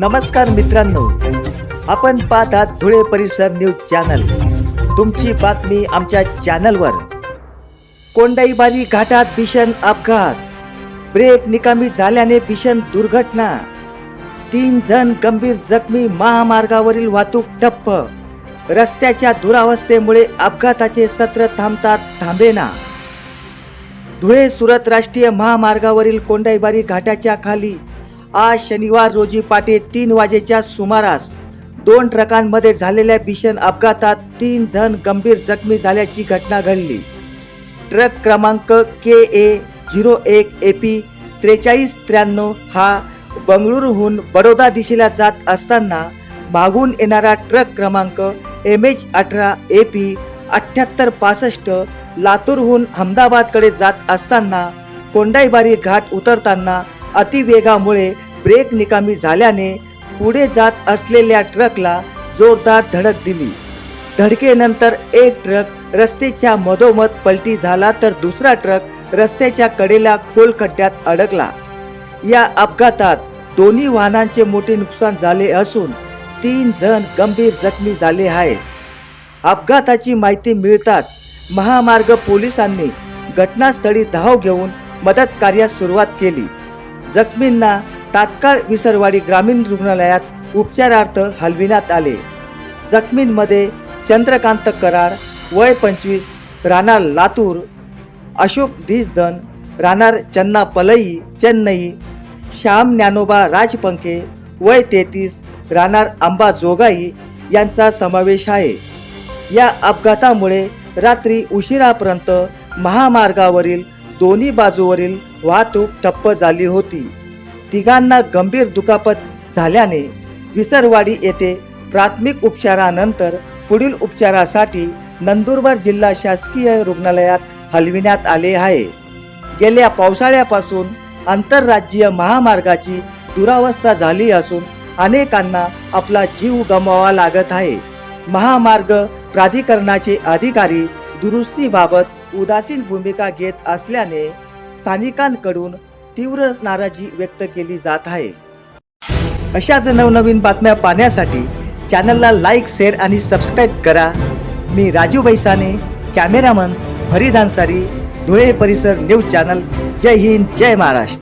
नमस्कार मित्रांनो. आपण पाहत आहात धुळे परिसर न्यूज चॅनल. तुमची बातमी आमच्या चॅनलवर. कोंडाईबारी घाटात भीषण अपघात. ब्रेक निकामी झाल्याने भीषण दुर्घटना. तीन जण गंभीर जखमी महामार्गावरील वाहतूक ठप्प. रस्त्याच्या दुरावस्थेमुळे अपघाताचे सत्र थांबतात थांबेना. धुळे सुरत राष्ट्रीय महामार्गावरील कोंडाईबारी घाटाच्या खाली आज शनिवार रोजी पाटे तीन वाजेच्या सुमारास दोन ट्रकांमध्ये झालेल्या भीषण अपघातात तीन जण गंभीर जखमी झाल्याची घटना घडली. ट्रक क्रमांक के ए झिरो एक ए पी त्रेचाळीस त्र्याण्णव हा बंगळुरूहून बडोदा दिशेला जात असताना मागून येणारा ट्रक क्रमांक एम एच अठरा ए पी अठ्ठ्याहत्तर पासष्ट लातूरहून अहमदाबादकडे जात असताना कोंडाईबारी घाट उतरताना अतिवेगामुळे ब्रेक निकामी झाल्याने पुढे जात असलेल्या ट्रकला जोरदार धडक दिली. धडकेनंतर एक ट्रक रस्त्याच्या मधोमध पलटी झाला तर दुसरा ट्रक रस्त्याच्या कडेला खोल खड्ड्यात अडकला. या अपघातात दोन्ही वाहनांचे मोठे नुकसान झाले असून तीन जण गंभीर जखमी झाले आहेत. अपघाताची माहिती मिळताच महामार्ग पोलिसांनी घटनास्थळी धाव घेऊन मदत कार्यास सुरुवात केली. जखमींना तात्काळ विसरवाडी ग्रामीण रुग्णालयात उपचारार्थ हलविण्यात आले. जखमींमध्ये चंद्रकांत कराड वय पंचवीस राहणार लातूर अशोक डिसदन राहणार चन्ना पलई चेन्नई श्याम ज्ञानोबा राजपंखे वय तेहतीस राहणार आंबा जोगाई यांचा समावेश आहे. या अपघातामुळे रात्री उशिरापर्यंत महामार्गावरील दोन्ही बाजूवरील वाहतूक ठप्प झाली होती. तिघांना गंभीर दुखापत झाल्याने विसरवाडी येथे प्राथमिक उपचारानंतर पुढील उपचारासाठी नंदुरबार जिल्हा शासकीय रुग्णालयात हलविण्यात आले आहे. गेल्या पावसाळ्यापासून आंतरराज्यीय महामार्गाची दुरावस्था झाली असून अनेकांना आपला जीव गमवावा लागत आहे. महामार्ग प्राधिकरणाचे अधिकारी दुरुस्तीबाबत उदासीन भूमिका घेत असल्याने स्थानिकांकडून तीव्र नाराजी व्यक्त केली जात आहे. अशाच नवनवीन बातम्या पाहण्यासाठी चॅनलला लाईक शेअर आणि सबस्क्राईब करा. मी राजू बैसाने कॅमेरामन फरीद अन्सारी धुळे परिसर न्यूज चॅनल. जय हिंद जय महाराष्ट्र.